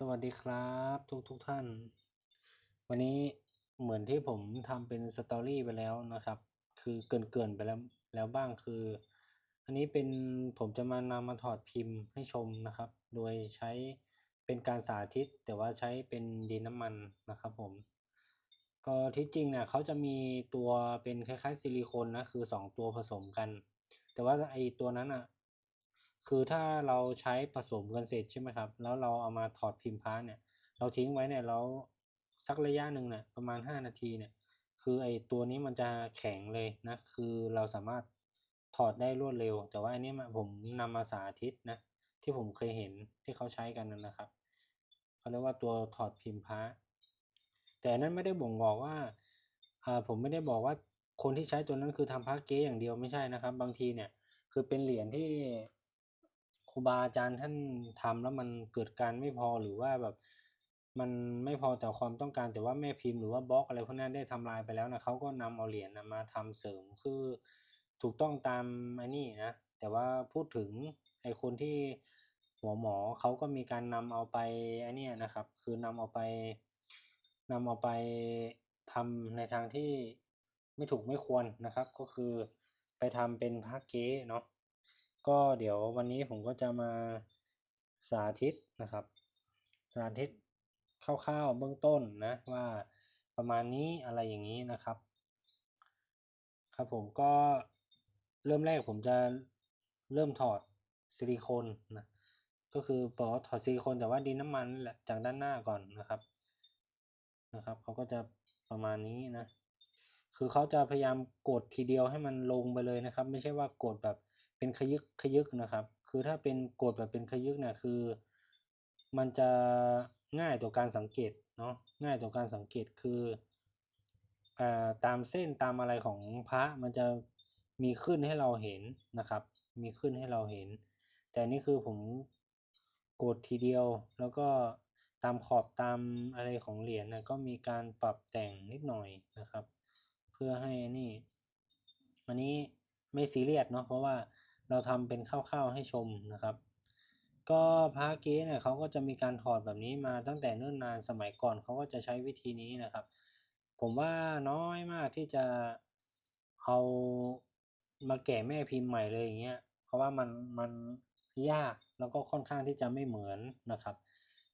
สวัสดีครับทุกทุกท่าน วันนี้เหมือนที่ผมทำเป็นสตอรี่ไปแล้วนะครับ คือเกรินไปแล้วแล้วบ้างคือ อันนี้เป็นผมจะมานำมาถอดพิมพ์ให้ชมนะครับ โดยใช้เป็นการสาธิตแต่ว่าใช้เป็นดินน้ำมันนะครับผม ก็ที่จริงเนี่ยเขาจะมีตัวเป็นคล้ายๆซิลิโคนนะคือสองตัวผสมกัน แต่ว่าไอตัวนั้นอะคือถ้าเราใช้ผสมกันเสร็จใช่ไหมครับ แล้วเราเอามาถอดพิมพ์พระเนี่ย เราทิ้งไว้เนี่ยแล้วสักระยะหนึ่งเนี่ยประมาณ 5 นาทีเนี่ย คือไอตัวนี้มันจะแข็งเลยนะ คือเราสามารถถอดได้รวดเร็ว แต่ว่าอันนี้ผมนำมาสาธิตนะ ที่ผมเคยเห็นที่เขาใช้กันนะนะครับเขาเรียกว่าตัวถอดพิมพ์พระ แต่นั้นไม่ได้บ่งบอกว่าอ่าผมไม่ได้บอกว่าคนที่ใช้ตัวนั้นคือทำพระเก๊อย่างเดียวไม่ใช่นะครับ บางทีเนี่ยคือเป็นเหรียญที่ครูบาอาจารย์ท่านทำแล้วมันเกิดการไม่พอหรือว่าแบบมันไม่พอต่อความต้องการแต่ว่าแม่พิมพ์หรือว่าบล็อกอะไรพวกนั้นได้ทำลายไปแล้วนะเขาก็นำเอาเหรียญมาทำเสริมคือถูกต้องตามไอ้นี่นะแต่ว่าพูดถึงไอ้คนที่หัวหมอเขาก็มีการนำเอาไปไอ้นี่นะครับ คือนำเอาไป นำเอาไปทำในทางที่ไม่ถูกไม่ควรนะครับ ก็คือไปทำเป็นพระเก๊เนาะก็เดี๋ยววันนี้ผมก็จะมาสาธิตนะครับ สาธิตคร่าวๆเบื้องต้นนะว่าประมาณนี้อะไรอย่างนี้นะครับ ครับผมก็เริ่มแรกผมจะเริ่มถอดซิลิโคนนะก็คือบอถอดซิลิโคนแต่ว่าดินน้ำมันจากด้านหน้าก่อนนะครับ นะครับเขาก็จะประมาณนี้นะ คือเขาจะพยายามกดทีเดียวให้มันลงไปเลยนะครับ ไม่ใช่ว่ากดแบบเป็นขยึกขยึกนะครับ คือถ้าเป็นกดแบบเป็นขยึกเนี่ยคือ มันจะง่ายต่อการสังเกตเนาะง่ายต่อการสังเกตคืออ่าตามเส้นตามอะไรของพระมันจะมีขึ้นให้เราเห็นนะครับ มีขึ้นให้เราเห็น แต่นี่คือผมกดทีเดียวแล้วก็ ตามขอบตามอะไรของเหรียญนะก็มีการปรับแต่งนิดหน่อยนะครับ เพื่อให้นี่อันนี้ไม่ซีเรียสเนาะเพราะว่าเราทำเป็นคร่าวๆให้ชมนะครับ ก็พระเก๊เนี่ยเขาก็จะมีการถอดแบบนี้มาตั้งแต่เนิ่นนานสมัยก่อนเขาก็จะใช้วิธีนี้นะครับ ผมว่าน้อยมากที่จะเอามาแกะแม่พิมพ์ใหม่เลยอย่างเงี้ยเพราะว่ามันมันยากแล้วก็ค่อนข้างที่จะไม่เหมือนนะครับ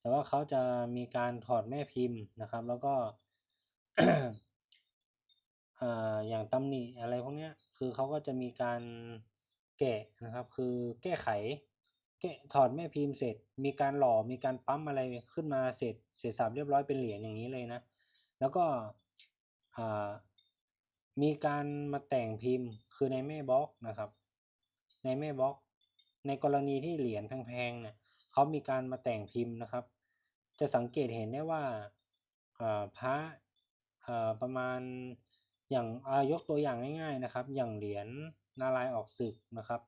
แต่ว่าเขาจะมีการถอดแม่พิมพ์นะครับ แล้วก็อย่างตำหนิอะไรพวกนี้คือเขาก็จะมีการแกะนะครับ คือแก้ไข แกะถอดแม่พิมพ์เสร็จ มีการหล่อมีการปั๊มอะไรขึ้นมาเสร็จ เสร็จสับเรียบร้อยเป็นเหรียญอย่างนี้เลยนะ แล้วก็มีการมาแต่งพิมพ์คือในแม่บล็อกนะครับ ในแม่บล็อก ในกรณีที่เหรียญแพงๆเนี่ยเขามีการมาแต่งพิมพ์นะครับ จะสังเกตเห็นได้ว่าพระประมาณอย่างายกตัวอย่างง่ายๆนะครับ อย่างเหรียญนารายออกศึกนะครับ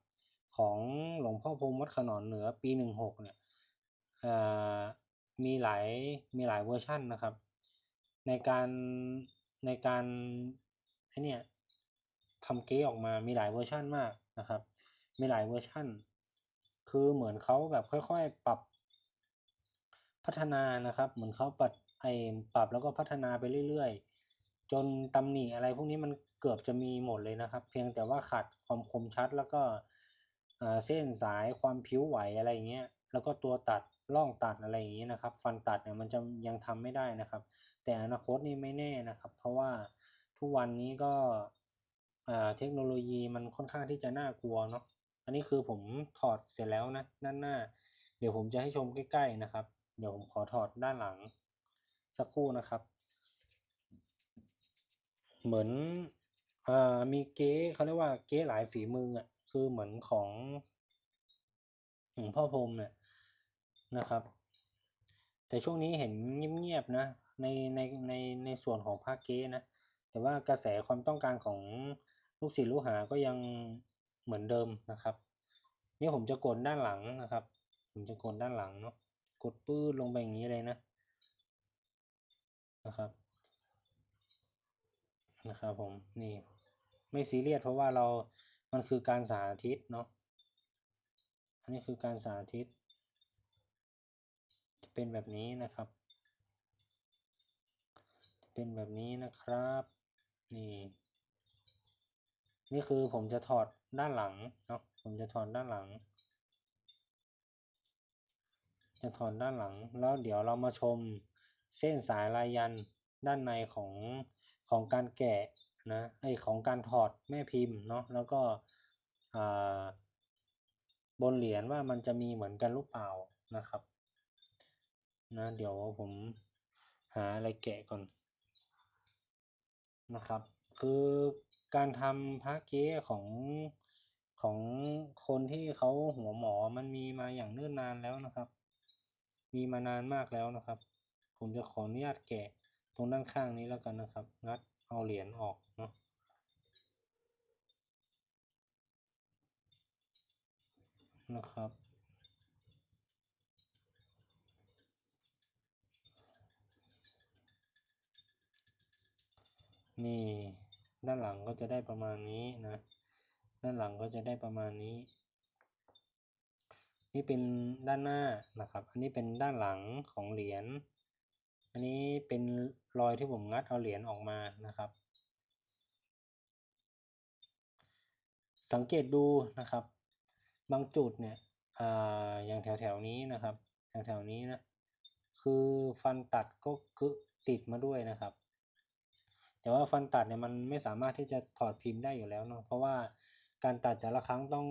ของหลวงพ่อพรมวัดขนอนเหนือปีหนึ่งหกเนี่ยมีหลายมีหลายเวอร์ชั่นนะครับ ในการในการไอเนี่ยทำเก๊ออกมามีหลายเวอร์ชั่นมากนะครับ มีหลายเวอร์ชั่น คือเหมือนเขาแบบค่อย ๆ ปรับ พัฒนานะครับ เหมือนเขาปรับไอปรับแล้วก็พัฒนาไปเรื่อยๆ จนตำหนิอะไรพวกนี้มันเกือบจะมีหมดเลยนะครับ เพียงแต่ว่าขาดความคมชัดแล้วก็เส้นสายความผิวไหวอะไรเงี้ยแล้วก็ตัวตัดร่องตัดอะไรอย่างเงี้ยนะครับ ฟันตัดเนี่ยมันจะยังทำไม่ได้นะครับ แต่อนาคตนี่ไม่แน่นะครับ เพราะว่าทุกวันนี้ก็เทคโนโลยีมันค่อนข้างที่จะน่ากลัวเนาะอันนี้คือผมถอดเสร็จแล้วนะด้านหน้า เดี๋ยวผมจะให้ชมใกล้ๆนะครับ เดี๋ยวผมขอถอดด้านหลัง สักครู่นะครับ เหมือนอ่ามีเก๊เขาเรียกว่าเก๊หลายฝีมืออะคือเหมือนของหลวงพ่อพรมเนี่ยนะครับ แต่ช่วงนี้เห็นเงียบๆนะในในในในส่วนของภาคเก๊นะแต่ว่ากระแสความต้องการของลูกศิษย์ลูกหาก็ยังเหมือนเดิมนะครับ นี่ผมจะกดด้านหลังนะครับ ผมจะกดด้านหลังเนาะ ดปื้ดลงไปอย่างนี้เลยนะนะครับ นะครับผมนี่ไม่ซีเรียสเพราะว่าเรา มันคือการสาธิตเนาะอันนี้คือการสาธิต จะเป็นแบบนี้นะครับ จะเป็นแบบนี้นะครับ นี่ นี่คือผมจะถอดด้านหลังเนาะผมจะถอดด้านหลัง จะถอดด้านหลัง แล้วเดี๋ยวเรามาชมเส้นสายลายยันด้านในของของการแกะนะไอของการถอดแม่พิมพ์เนาะแล้วก็บนเหรียญว่ามันจะมีเหมือนกันหรือเปล่านะครับนะเดี๋ยวผมหาอะไรแกะก่อนนะครับ คือการทำพระเก๊ของของคนที่เขาหัวหมอมันมีมาอย่างเนิ่นนานแล้วนะครับ มีมานานมากแล้วนะครับ ผมจะขออนุญาตแกะตรงด้านข้างนี้แล้วกันนะครับ งัดเอาเหรียญออกเนาะนะครับ นี่ด้านหลังก็จะได้ประมาณนี้นะ ด้านหลังก็จะได้ประมาณนี้ นี่เป็นด้านหน้านะครับ อันนี้เป็นด้านหลังของเหรียญ อันนี้เป็นรอยที่ผมงัดเอาเหรียญออกมานะครับ สังเกตดูนะครับ บางจุดเนี่ยอ่าอย่างแถวแถวๆนี้นะครับ แถวแถวๆนี้นะ คือฟันตัดก็คือติดมาด้วยนะครับ แต่ว่าฟันตัดเนี่ยมันไม่สามารถที่จะถอดพิมพ์ได้อยู่แล้วเนาะ เพราะว่า การตัดแต่ละครั้งต้อง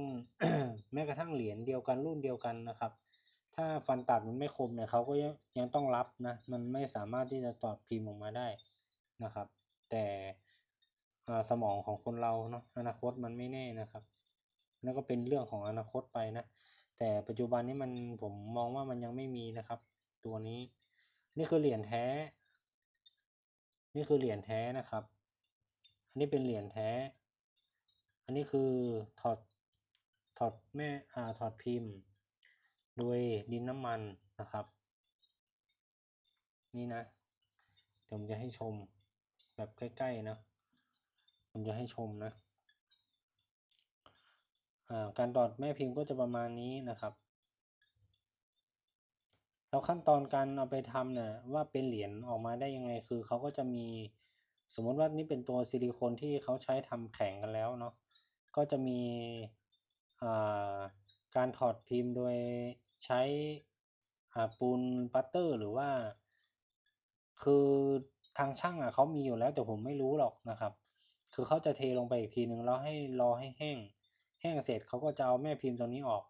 แม้กระทั่งเหรียญเดียวกันรุ่นเดียวกันนะครับ ถ้าฟันตัดมันไม่คมเนี่ยเขาก็ยังต้องรับนะมันไม่สามารถที่จะถอดพิมพ์ออกมาได้นะครับ แต่สมองของคนเราเนาะอนาคตมันไม่แน่นะครับนั่นก็เป็นเรื่องของอนาคตไปนะแต่ปัจจุบันนี้มันผมมองว่ามันยังไม่มีนะครับ ตัวนี้ นี่คือเหรียญแท้ นี่คือเหรียญแท้นะครับ อันนี้เป็นเหรียญแท้ อันนี้คือถอดถอดแม่อ่าถอดพิมพ์ โดยดินน้ำมันนะครับ นี่นะ เดี๋ยวผมจะให้ชมแบบใกล้ๆนะผมจะให้ชมนะอ่าการถอดแม่พิมพ์ก็จะประมาณนี้นะครับ แล้วขั้นตอนการเอาไปทำเนี่ยว่าเป็นเหรียญออกมาได้ยังไงคือเขาก็จะมีสมมติว่านี่เป็นตัวซิลิโคนที่เขาใช้ทำแข็งกันแล้วเนาะ ก็จะมีอ่าการถอดพิมพ์โดยใช้ปูนปัตเตอร์หรือว่า คือทางช่างอะเขามีอยู่แล้วแต่ผมไม่รู้หรอกนะครับ คือเขาจะเทลงไปอีกทีหนึ่งแล้วให้รอให้แห้ง แห้งเสร็จเขาก็จะเอาแม่พิมพ์ตัวนี้ออก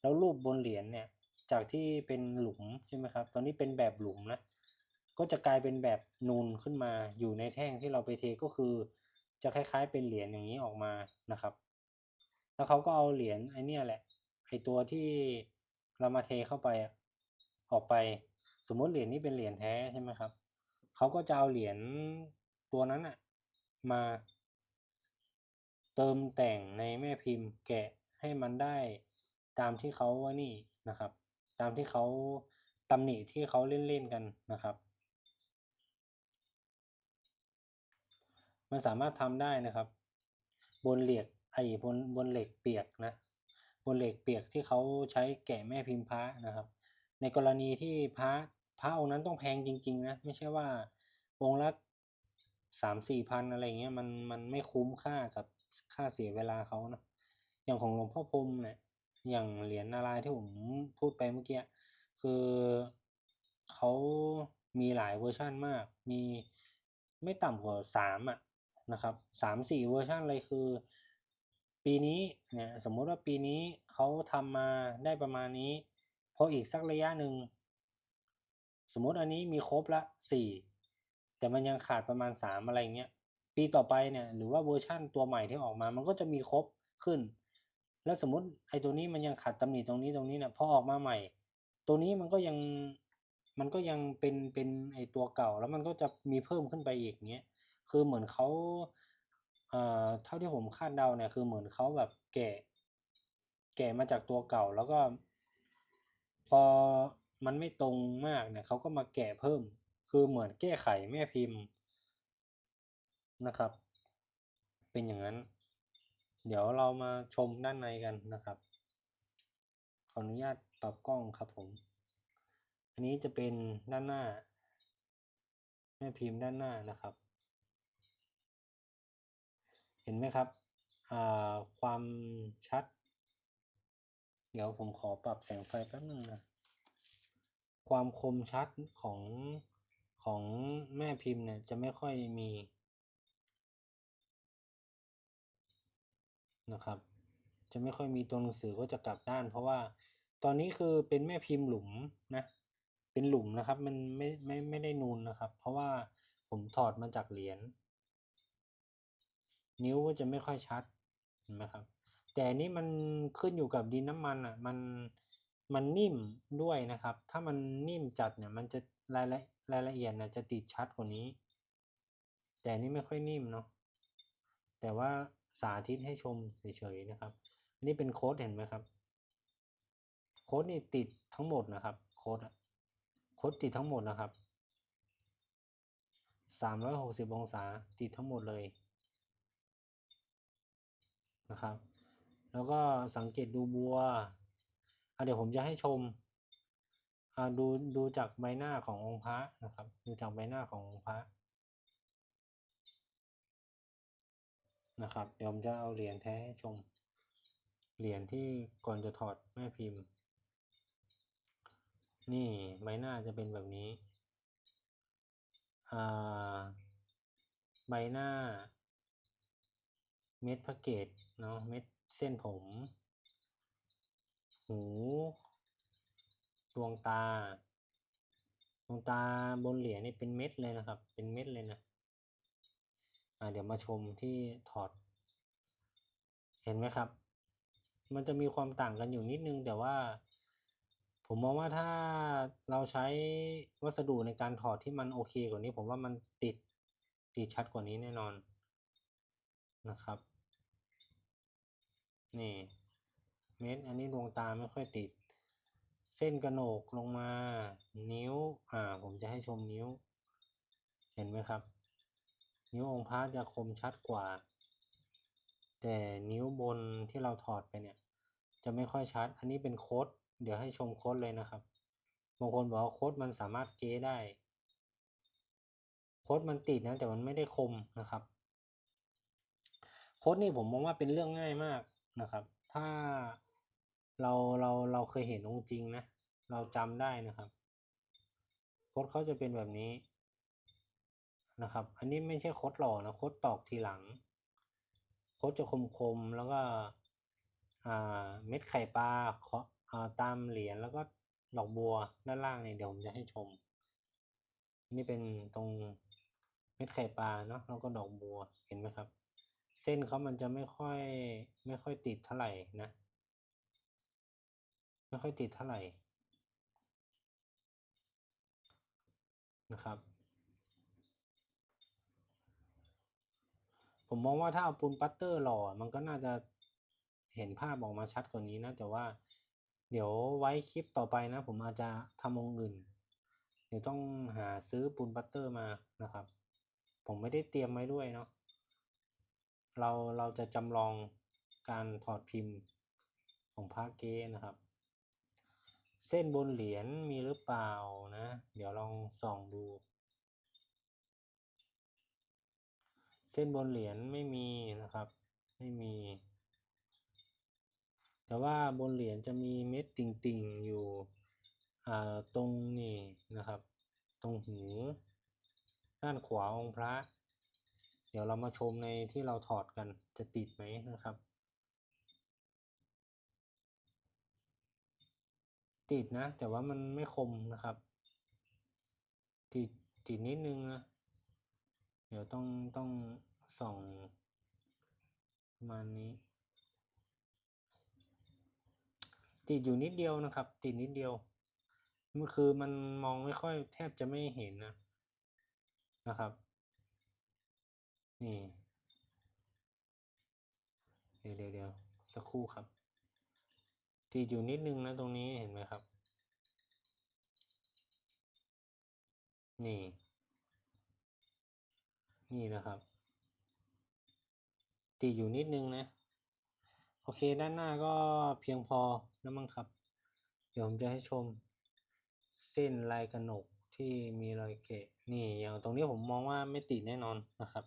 แล้วรูปบนเหรียญเนี่ย จากที่เป็นหลุมใช่ไหมครับ ตอนนี้เป็นแบบหลุมนะ ก็จะกลายเป็นแบบนูนขึ้นมาอยู่ในแท่งที่เราไปเทก็คือ จะคล้ายๆเป็นเหรียญอย่างนี้ออกมานะครับ แล้วเขาก็เอาเหรียญไอเนี่ยแหละ ไอตัวที่เรามาเทเข้าไปออกไป สมมติเหรียญนี้เป็นเหรียญแท้ใช่ไหมครับ เขาก็จะเอาเหรียญตัวนั้นอะมา เติมแต่งในแม่พิมพ์แกะให้มันได้ตามที่เขาว่านี่นะครับ ตามที่เขาตำหนิที่เขาเล่นๆกันนะครับ มันสามารถทำได้นะครับ บนเหล็ก ไอ้บนบนเหล็กเปียกนะบนเหล็กเปียกที่เขาใช้แกะแม่พิมพ์พระนะครับ ในกรณีที่พระพระองค์นั้นต้องแพงจริงๆนะไม่ใช่ว่าองค์ละสามสี่พันอะไรเงี้ยมันมันไม่คุ้มค่ากับค่าเสียเวลาเขานะอย่างของหลวงพ่อพรมเนี่ยอย่างเหรียญนารายที่ผมพูดไปเมื่อกี้คือเขามีหลายเวอร์ชันมาก มีไม่ต่ำกว่าสามอะนะครับสามสี่เวอร์ชันเลยคือ ปีนี้เนี่ยสมมุติว่าปีนี้เขาทำมาได้ประมาณนี้พออีกสักระยะหนึ่งสมมุติอันนี้มีครบละสี่แต่มันยังขาดประมาณสามอะไรเงี้ยปีต่อไปเนี่ยหรือว่าเวอร์ชั่นตัวใหม่ที่ออกมา มันก็จะมีครบขึ้น แล้วสมมติไอ้ตัวนี้มันยังขาดตำหนิตรงนี้ตรงนี้เนี่ยพอออกมาใหม่ ตัวนี้มันก็ยังมันก็ยังเป็นเป็นไอ้ตัวเก่าแล้วมันก็จะมีเพิ่มขึ้นไปอีกเงี้ยคือเหมือนเขา เอ่อเท่าที่ผมคาดเดาเนี่ยคือเหมือนเขาแบบแกะ แกะมาจากตัวเก่าแล้วก็ พอมันไม่ตรงมากเนี่ยเขาก็มาแกะเพิ่ม คือเหมือนแก้ไขแม่พิมพ์นะครับ เป็นอย่างนั้น เดี๋ยวเรามาชมด้านในกันนะครับ ขออนุญาตปรับกล้องครับผม อันนี้จะเป็นด้านหน้า แม่พิมพ์ด้านหน้านะครับ เห็นไหมครับความชัด เดี๋ยวผมขอปรับแสงไฟแป๊บนึงนะความคมชัดของของแม่พิมพ์เนี่ยจะไม่ค่อยมีนะครับ จะไม่ค่อยมีตัวหนังสือก็จะกลับด้าน เพราะว่าตอนนี้คือเป็นแม่พิมพ์หลุมนะเป็นหลุมนะครับ มันไม่ไม่ไม่ได้นูนนะครับ เพราะว่าผมถอดมาจากเหรียญ นิ้วก็จะไม่ค่อยชัดเห็นไหมครับ แต่นี้มันขึ้นอยู่กับดินน้ำมันอะมันมันนิ่มด้วยนะครับ ถ้ามันนิ่มจัดเนี่ยมันจะรายละรายละเอียดเนี่ยจะติดชัดกว่านี้ แต่นนี้ไม่ค่อยนิ่มเนาะแต่ว่าสาธิตให้ชมเฉยๆนะครับ อันนี้เป็นโค้ดเห็นไหมครับ โค้ดนี่ติดทั้งหมดนะครับ โค้ดอะโค้ดติดทั้งหมดนะครับสามร้อยหกสิบองศาติดทั้งหมดเลย นะครับ แล้วก็สังเกตดูบัวเดี๋ยวผมจะให้ชมดูดูจากใบหน้าขององค์พระนะครับ ดูจากใบหน้าขององค์พระนะครับ เดี๋ยวผมจะเอาเหรียญแท้ให้ชม เหรียญที่ก่อนจะถอดแม่พิมพ์ นี่ใบหน้าจะเป็นแบบนี้อ่าใบหน้า เม็ดพระเกต เนาะเม็ดเส้นผม หู ดวงตา ดวงตาบนเหรียญนี่เป็นเม็ดเลยนะครับ เป็นเม็ดเลยนะอ่าเดี๋ยวมาชมที่ถอด เห็นไหมครับ มันจะมีความต่างกันอยู่นิดนึง แต่ว่า ผมมองว่าถ้าเราใช้วัสดุในการถอดที่มันโอเคกว่านี้ ผมว่ามันติดติดชัดกว่านี้แน่นอนนะครับ นี่เม็ดอันนี้ดวงตาไม่ค่อยติด เส้นกระโหนกลงมา นิ้ว อ่า ผมจะให้ชมนิ้ว เห็นไหมครับ นิ้วองค์พระจะคมชัดกว่า แต่นิ้วบนที่เราถอดไปเนี่ย จะไม่ค่อยชัด อันนี้เป็นโค้ดเดี๋ยวให้ชมโค้ดเลยนะครับบางคนบอกว่าโค้ดมันสามารถเก้ได้โค้ดมันติดนะแต่มันไม่ได้คมนะครับ โค้ดนี่ผมมองว่าเป็นเรื่องง่ายมาก นะครับ ถ้าเราเราเราเคยเห็นองค์จริงนะ เราจำได้นะครับโค้ดเขาจะเป็นแบบนี้นะครับ อันนี้ไม่ใช่โค้ดหล่อนะโค้ดตอกทีหลังโค้ดจะคมๆแล้วก็อ่าเม็ดไข่ปลาเคาะอ่าตามเหรียญแล้วก็ดอกบัวด้านล่างเนี่ยเดี๋ยวผมจะให้ชม นี่เป็นตรงเม็ดไข่ปลาเนาะแล้วก็ดอกบัวเห็นไหมครับ เส้นเขามันจะไม่ค่อย ไม่ค่อยติดเท่าไหร่นะ ไม่ค่อยติดเท่าไหร่นะครับ ผมมองว่าถ้าเอาปูนปัตเตอร์หล่อ มันก็น่าจะเห็นภาพออกมาชัดกว่านี้นะ แต่ว่าเดี๋ยวไว้คลิปต่อไปนะ ผมอาจจะทำองค์อื่น เดี๋ยวต้องหาซื้อปูนปัตเตอร์มานะครับ ผมไม่ได้เตรียมไว้ด้วยเนาะ เราเราจะจำลองการถอดพิมพ์ของพระเกนะครับ เส้นบนเหรียญมีหรือเปล่านะ เดี๋ยวลองส่องดู เส้นบนเหรียญไม่มีนะครับ ไม่มี แต่ว่าบนเหรียญจะมีเม็ดติ่งๆอยู่อ่าตรงนี่นะครับ ตรงหูด้านขวาองค์พระ เดี๋ยวเรามาชมในที่เราถอดกันจะติดไหมนะครับ ติดนะ แต่ว่ามันไม่คมนะครับ ติดติดนิดนึงนะ เดี๋ยวต้องต้องส่องประมาณนี้ ติดอยู่นิดเดียวนะครับ ติดนิดเดียวมันคือมันมองไม่ค่อยแทบจะไม่เห็นนะนะครับ นี่ เดี๋ยวเดี๋ยวเดี๋ยวสักครู่ครับ ติดอยู่นิดนึงนะตรงนี้เห็นไหมครับ นี่ นี่นะครับ ติดอยู่นิดนึงนะ โอเคด้านหน้าก็เพียงพอแล้วมั้งครับ เดี๋ยวผมจะให้ชม เส้นลายกระหนกที่มีรอยเกะนี่อย่างตรงนี้ผมมองว่าไม่ติดแน่นอนนะครับ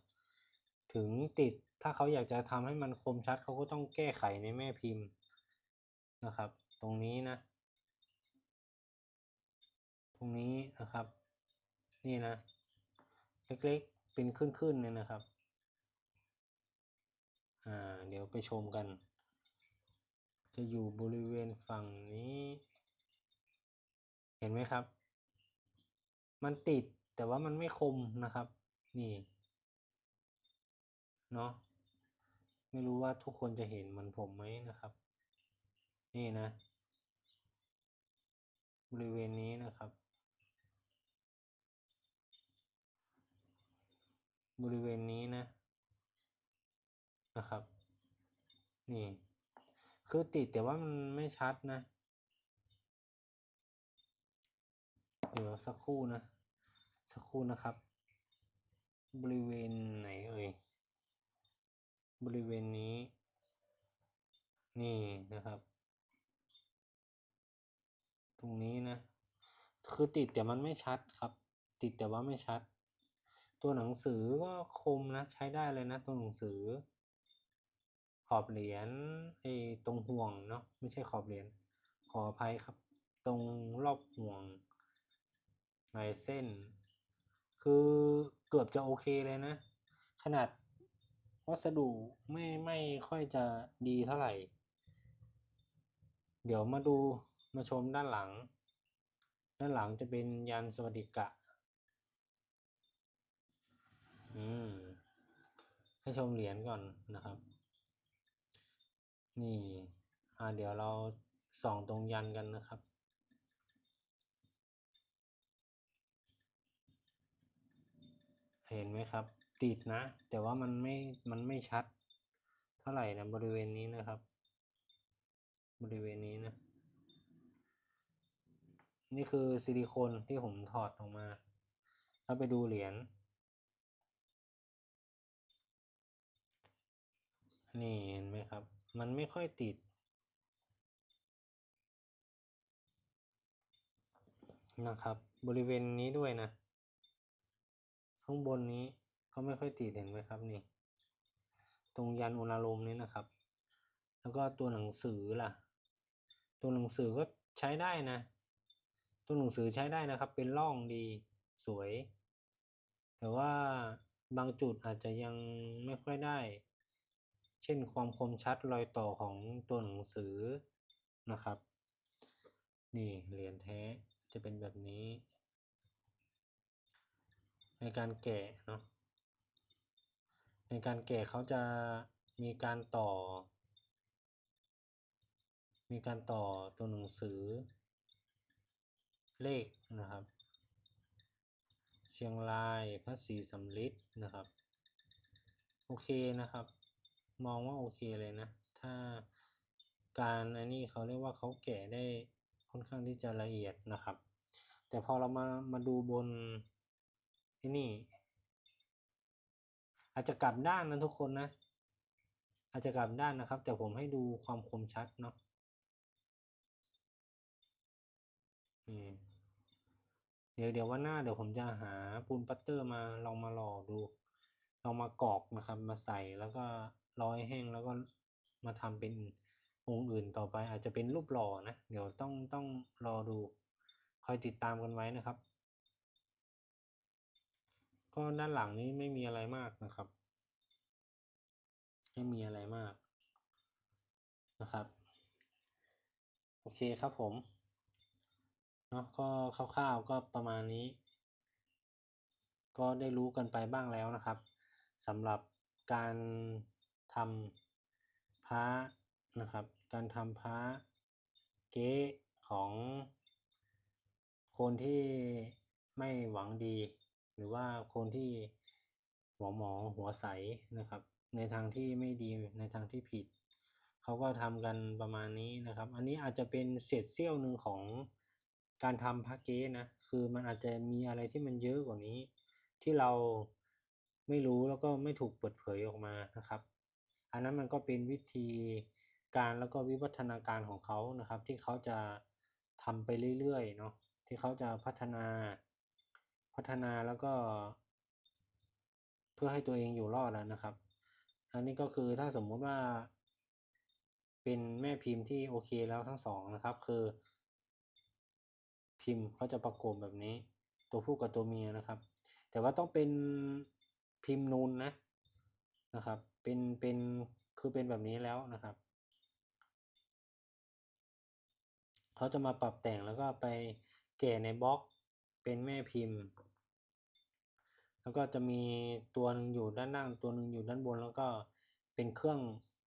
ถึงติดถ้าเขาอยากจะทำให้มันคมชัดเขาก็ต้องแก้ไขในแม่พิมพ์นะครับ ตรงนี้นะ ตรงนี้นะครับ นี่นะ เล็กๆเป็นขึ้นๆเนี่ยนะครับอ่าเดี๋ยวไปชมกัน จะอยู่บริเวณฝั่งนี้ เห็นไหมครับ มันติดแต่ว่ามันไม่คมนะครับ นี่ เนาะไม่รู้ว่าทุกคนจะเห็นเหมือนผมไหมนะครับ นี่นะ บริเวณนี้นะครับ บริเวณนี้นะนะครับ นี่ คือติดแต่ว่ามันไม่ชัดนะเดี๋ยวสักครู่นะ สักครู่นะครับ บริเวณไหนเอ่ย บริเวณนี้ นี่นะครับ ตรงนี้นะ คือติดแต่มันไม่ชัดครับ ติดแต่ว่าไม่ชัด ตัวหนังสือก็คมนะ ใช้ได้เลยนะ ตัวหนังสือ ขอบเหรียญไอ้ตรงห่วงเนาะไม่ใช่ขอบเหรียญขออภัยครับ ตรงรอบห่วงลายเส้น คือเกือบจะโอเคเลยนะ ขนาด วัสดุไม่ไม่ค่อยจะดีเท่าไหร่ เดี๋ยวมาดูมาชมด้านหลัง ด้านหลังจะเป็นยันสวัสดิกะ อืม ให้ชมเหรียญก่อนนะครับ นี่ อ่าเดี๋ยวเราส่องตรงยันกันนะครับเห็นไหมครับ ติดนะ แต่ว่ามันไม่มันไม่ชัด เท่าไหร่นะบริเวณนี้นะครับ บริเวณนี้นะ นี่คือซิลิโคนที่ผมถอดออกมาแล้วไปดูเหรียญนี่เห็นไหมครับ มันไม่ค่อยติดนะครับ บริเวณนี้ด้วยนะ ข้างบนนี้ ก็ไม่ค่อยติดเห็นไหมครับนี่ ตรงยันอุณาโลมนี้นะครับ แล้วก็ตัวหนังสือล่ะ ตัวหนังสือก็ใช้ได้นะ ตัวหนังสือใช้ได้นะครับ เป็นร่องดีสวย แต่ว่าบางจุดอาจจะยังไม่ค่อยได้ เช่นความคมชัดรอยต่อของตัวหนังสือนะครับ นี่เหรียญแท้จะเป็นแบบนี้ ในการแกะเนาะ ในการแกะเขาจะมีการต่อ มีการต่อตัวหนังสือ เลขนะครับ เชียงรายพระศรีสำลิดนะครับ โอเคนะครับ มองว่าโอเคเลยนะ ถ้าการอันนี้เขาเรียกว่าเขาแกะได้ค่อนข้างที่จะละเอียดนะครับ แต่พอเรามามาดูบนที่นี่ อาจจะกลับด้านนะทุกคนนะ อาจจะกลับด้านนะครับ แต่ผมให้ดูความคมชัดเนาะนี่เดี๋ยวเดี๋ยววันหน้าเดี๋ยวผมจะหาปูนปัตเตอร์มาลองมาหล่อดูลองมากอกนะครับ มาใส่แล้วก็ร้อยแห้งแล้วก็มาทำเป็นองค์อื่นต่อไป อาจจะเป็นรูปหล่อนะ เดี๋ยวต้องต้องรอดู คอยติดตามกันไว้นะครับ ก็ด้านหลังนี้ไม่มีอะไรมากนะครับ ไม่มีอะไรมากนะครับ โอเคครับผมเนาะก็คร่าวๆก็ประมาณนี้ ก็ได้รู้กันไปบ้างแล้วนะครับสำหรับการทำพระนะครับ การทำพระเก๊ของคนที่ไม่หวังดี หรือว่าคนที่หัวหมอหัวใสนะครับ ในทางที่ไม่ดีในทางที่ผิด เขาก็ทำกันประมาณนี้นะครับ อันนี้อาจจะเป็นเศษเสี้ยวหนึ่งของการทำพระเก๊นะคือมันอาจจะมีอะไรที่มันเยอะกว่านี้ ที่เราไม่รู้แล้วก็ไม่ถูกเปิดเผยออกมานะครับ อันนั้นมันก็เป็นวิธีการแล้วก็วิวัฒนาการของเขานะครับ ที่เขาจะทำไปเรื่อยๆเนาะที่เขาจะพัฒนา พัฒนาแล้วก็ เพื่อให้ตัวเองอยู่รอดแล้วนะครับ อันนี้ก็คือถ้าสมมุติว่า เป็นแม่พิมพ์ที่โอเคแล้วทั้งสองนะครับ คือ พิมพ์เขาจะประกบแบบนี้ ตัวผู้กับตัวเมียนะครับ แต่ว่าต้องเป็นพิมพ์นูนนะนะครับ เป็นเป็นคือเป็นแบบนี้แล้วนะครับเขาจะมาปรับแต่งแล้วก็ไปแก่ในบล็อกเป็นแม่พิมพ์ แล้วก็จะมีตัวหนึ่งอยู่ด้านล่างตัวหนึ่งอยู่ด้านบน แล้วก็เป็นเครื่อง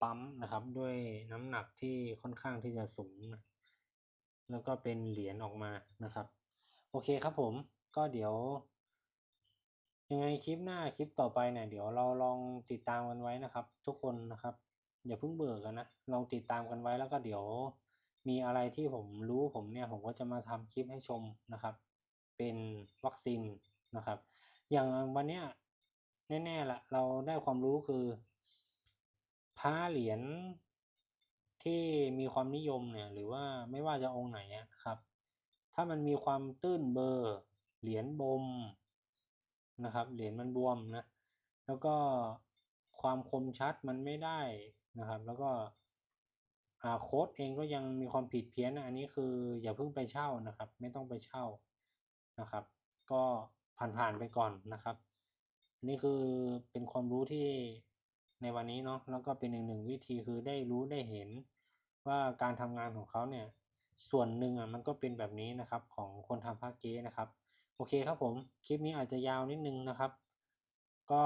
ปั๊มนะครับ ด้วยน้ำหนักที่ค่อนข้างที่จะสูง แล้วก็เป็นเหรียญออกมานะครับ โอเคครับผมก็เดี๋ยวยังไงคลิปหน้าคลิปต่อไปเนี่ยเดี๋ยวเราลองติดตามกันไว้นะครับ ทุกคนนะครับอย่าเพิ่งเบื่อกันนะลองติดตามกันไว้แล้วก็เดี๋ยวมีอะไรที่ผมรู้ผมเนี่ยผมก็จะมาทำคลิปให้ชมนะครับ เป็นวัคซีนนะครับ อย่างวันเนี้ยแน่ๆละเราได้ความรู้คือพระเหรียญที่มีความนิยมเนี่ย หรือว่าไม่ว่าจะองค์ไหนอะครับ ถ้ามันมีความตื้นเบอร์เหรียญบมนะครับ เหรียญมันบวมนะ แล้วก็ความคมชัดมันไม่ได้นะครับ แล้วก็อาโค้ดเองก็ยังมีความผิดเพี้ยนอันนี้คืออย่าเพิ่งไปเช่านะครับ ไม่ต้องไปเช่านะครับ ก็ ผ่านๆไปก่อนนะครับนนี้คือเป็นความรู้ที่ในวันนี้เนาะแล้วก็เป็นอีกหนึ่งวิธีคือได้รู้ได้เห็นว่าการทำงานของเขาเนี่ยส่วนหนึ่งอะมันก็เป็นแบบนี้นะครับของคนทำภาคเก๊นะครับ โอเคครับผม คลิปนี้อาจจะยาวนิดนึงนะครับ ก็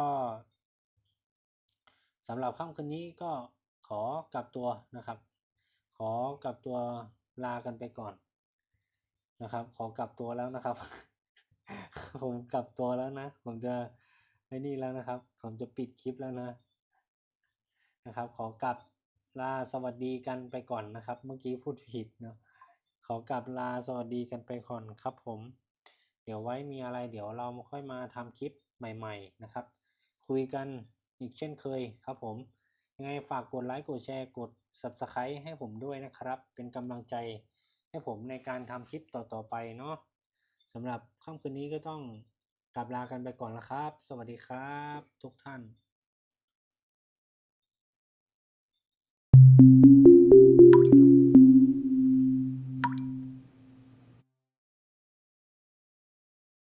สำหรับค่ำคืนนี้ก็ขอกลับตัวนะครับ ขอกลับตัวลากันไปก่อนนะครับ ขอกลับตัวแล้วนะครับ ผมกลับตัวแล้วนะ ผมจะไอ้นี่แล้วนะครับ ผมจะปิดคลิปแล้วนะ นะครับ ขอกลับลาสวัสดีกันไปก่อนนะครับ เมื่อกี้พูดผิดเนาะขอกลับลาสวัสดีกันไปก่อนครับผม เดี๋ยวไว้มีอะไร เดี๋ยวเราค่อยมาทำคลิปใหม่ ๆ นะครับ คุยกันอีกเช่นเคยครับผม ยังไงฝากกดไลค์กดแชร์กด Subscribe ให้ผมด้วยนะครับ เป็นกำลังใจให้ผมในการทำคลิปต่อๆไปเนาะ สำหรับค่ำคืนนี้ก็ต้องกลับลากันไปก่อนแล้วครับ สวัสดีครับทุกท่าน